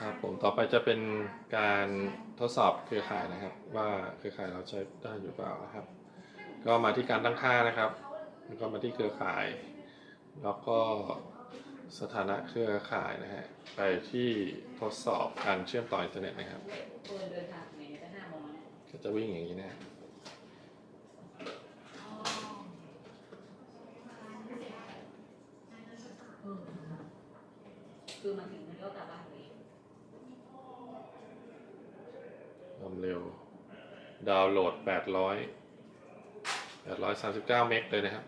ครับผมต่อไปจะเป็นการทดสอบเครือข่ายนะครับ ว่าเครือข่ายเราใช้ได้อยู่เปล่านะครับ ก็มาที่การตั้งค่านะครับแล้วก็มาที่เครือข่าย แล้วก็สถานะเครือข่ายนะฮะไปที่ทดสอบการเชื่อมต่ออินเทอร์เน็ตนะครับเปิดเดินทางไงจะห้าโมงแล้วก็จะวิ่งอย่างนี้นะคือมันถึงมันก็กลับบ้าน ความเร็ว ดาวน์โหลด 800 839 เมกเลยนะครับ